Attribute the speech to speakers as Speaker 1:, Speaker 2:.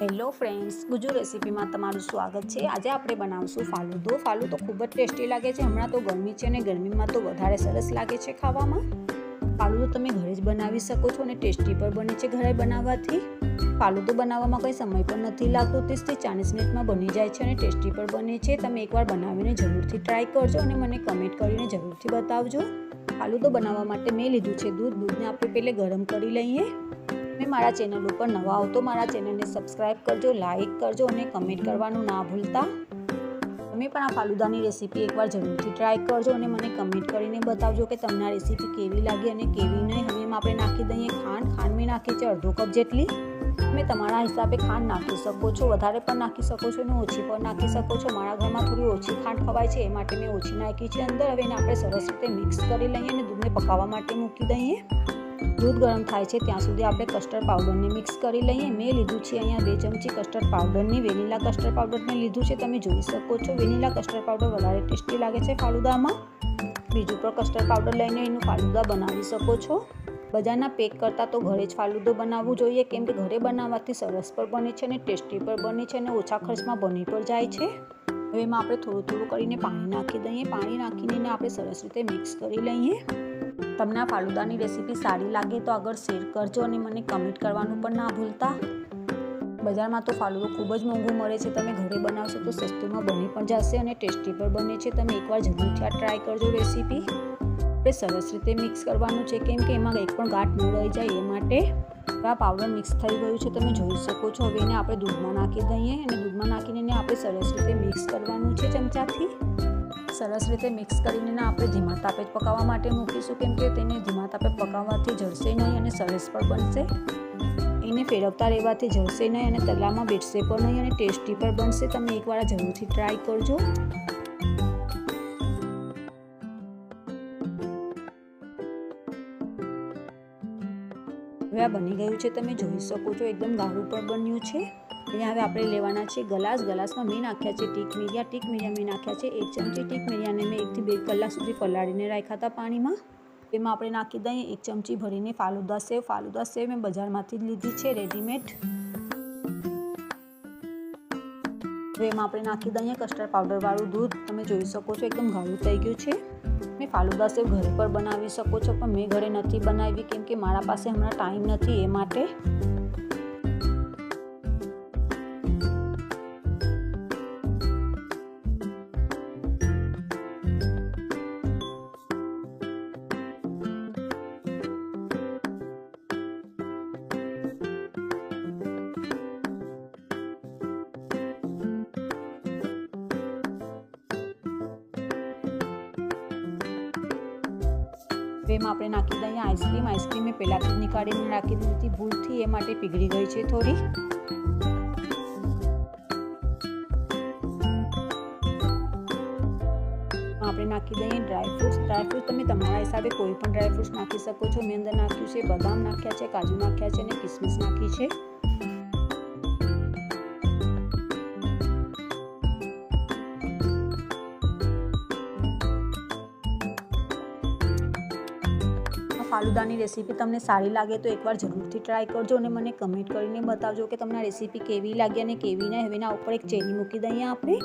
Speaker 1: Hello friends, Gujju રેસીપીમાં તમારું સ્વાગત છે. આજે આપણે બનાવશું ફાલુદો ફાલુદો ખૂબ જ ટેસ્ટી લાગે છે. હમણાં તો ગરમી છે અને ગરમીમાં તો વધારે સરસ લાગે છે ખાવામાં. ફાલુદો તમે ઘરે જ બનાવી શકો છો અને ટેસ્ટી પણ બને છે ઘરે બનાવવાથી. ફાલુદો બનાવવામાં કંઈ સમય પણ નથી લાગતો. ત્રીસથી ચાલીસ મિનિટમાં બની જાય છે અને ટેસ્ટી પણ બને છે. તમે એકવાર બનાવીને જરૂરથી ટ્રાય કરજો અને મને કમેન્ટ કરીને જરૂરથી બતાવજો. ફાલુદો બનાવવા માટે મેં લીધું છે દૂધ. દૂધને આપણે પહેલે ગરમ કરી લઈએ. મારા ચેનલ ઉપર નવા હો તો મારા ચેનલને સબસ્ક્રાઈબ કરજો લાઇક કરજો અને કમેન્ટ કરવાનું ના ભૂલતા. તમે પણ આ ફાલુદાની રેસીપી એકવાર જરૂરથી ટ્રાય કરજો અને મને કમેન્ટ કરીને બતાવજો કે તમને આ રેસીપી કેવી લાગી અને કેવી નહીં હવે એમાં આપણે નાખી દઈએ ખાંડ. ખાંડ મેં નાખી છે અડધો કપ જેટલી. તમે તમારા હિસાબે ખાંડ નાખી શકો છો, વધારે પણ નાખી શકો છો અને ઓછી પણ નાખી શકો છો. મારા ઘરમાં થોડી ઓછી ખાંડ ખવાય છે, એ માટે મેં ઓછી નાખી છે. અંદર હવે એને આપણે સરસ રીતે મિક્સ કરી લઈએ અને દૂધને પકાવવા માટે મૂકી દઈએ. દૂધ ગરમ થાય છે, ત્યાં સુધી આપણે કસ્ટર્ડ પાવડરને મિક્સ કરી લઈએ. મેં લીધું છે અહીંયા બે ચમચી કસ્ટર્ડ પાવડરની વેનીલા કસ્ટર્ડ પાવડરને લીધું છે. તમે જોઈ શકો છો વેનીલા કસ્ટર્ડ પાવડર વધારે ટેસ્ટી લાગે છે ફાલુદામાં બીજું પણ કસ્ટર્ડ પાવડર લઈને એનું ફાલુદા બનાવી શકો છો. બજારના પેક કરતાં તો ઘરે જ ફાલુદો બનાવવું જોઈએ, કેમ કે ઘરે બનાવવાથી સરસ પણ બને છે અને ટેસ્ટી પણ બને છે અને ઓછા ખર્ચમાં બની પણ જાય છે. હવે એમાં આપણે થોડું થોડું કરીને પાણી નાખી દઈએ. પાણી નાખીને આપણે સરસ રીતે મિક્સ કરી લઈએ. તમને આ ફાલુદાની રેસીપી સારી લાગે તો આગળ શેર કરજો અને મને કમેન્ટ કરવાનું પણ ના ભૂલતા. બજારમાં તો ફાલુદો ખૂબ જ મોંઘું મળે છે. તમે ઘરે બનાવશો તો સસ્તુમાં બની પણ જશે અને ટેસ્ટી પણ બને છે. તમે એકવાર જરૂરથી આ ટ્રાય કરજો રેસીપી. આપણે સરસ રીતે મિક્સ કરવાનું છે. કેમ કે એમાં એક પણ ગાંઠ ન રહી જાય એ માટે આ પાવડર મિક્સ થઈ ગયું છે. તમે જોઈ શકો છો. હવે એને આપણે દૂધમાં નાખી દઈએ અને દૂધમાં નાખીને આપણે સરસ રીતે મિક્સ કરવાનું છે ચમચાથી. સરસ રીતે મિક્સ કરીને આપણે ધીમા તાપે જ પકાવવા માટે મૂકીશું, કેમ કે તેને ધીમા તાપે પકાવવાથી જળશે નહીં અને સરસ પણ બનશે. એને ફેરવતા રહેવાથી જળશે નહીં અને તલામાં બેઠશે પણ નહીં અને ટેસ્ટી પણ બનશે. તમે એકવાર જરૂરથી ટ્રાય કરજો. હવે આ બની ગયું છે, તમે જોઈ શકો છો, એકદમ ગાળું પણ બન્યું છે. અહીંયા હવે આપણે લેવાના છે ગલાસ. ગલાસમાં મેં નાખ્યા છે ટીક મીરિયા ટીક મીરિયા મેં નાખ્યા છે એક ચમચી ટીક મીરિયાને મેં એકથી બે કલાક સુધી પલાળીને રાખ્યા હતા પાણીમાં. એમાં આપણે નાખી દઈએ એક ચમચી ભરીને ફાલુદા સેવ. ફાલુદા સેવ મેં બજારમાંથી જ લીધી છે રેડીમેડ હવે એમાં આપણે નાખી દઈએ કસ્ટર્ડ પાવડરવાળું દૂધ. તમે જોઈ શકો છો એકદમ ગાળું થઈ ગયું છે. મેં ફાલુદા સેવ ઘરે પર બનાવી શકો છો, પણ મેં ઘરે નથી બનાવી, કેમ કે મારા પાસે હમણાં ટાઈમ નથી એ માટે. એમાં આપણે નાખી દઈએ આઈસ્ક્રીમ આઈસ્ક્રીમ મેં પહેલાંથી જ નીકાળીને નાખી દીધી હતી. ભૂલથી એ માટે પીગળી ગઈ છે થોડી. આપણે નાખી દઈએ ડ્રાયફ્રૂટ્સ ડ્રાયફ્રૂટ તમે તમારા હિસાબે કોઈ પણ ડ્રાયફ્રૂટ્સ નાખી શકો છો. મેં અંદર નાખ્યું છે બદામ નાખ્યા છે, કાજુ નાખ્યા છે અને કિસમિસ નાખી છે. ફાલુદાની રેસીપી તમને સારી લાગે તો એકવાર જરૂરથી ટ્રાય કરજો અને મને કમેન્ટ કરીને બતાવજો કે તમને રેસીપી કેવી લાગી અને કેવી નહીં. હવે એના ઉપર એક ચેરી મૂકી દઈએ આપણે.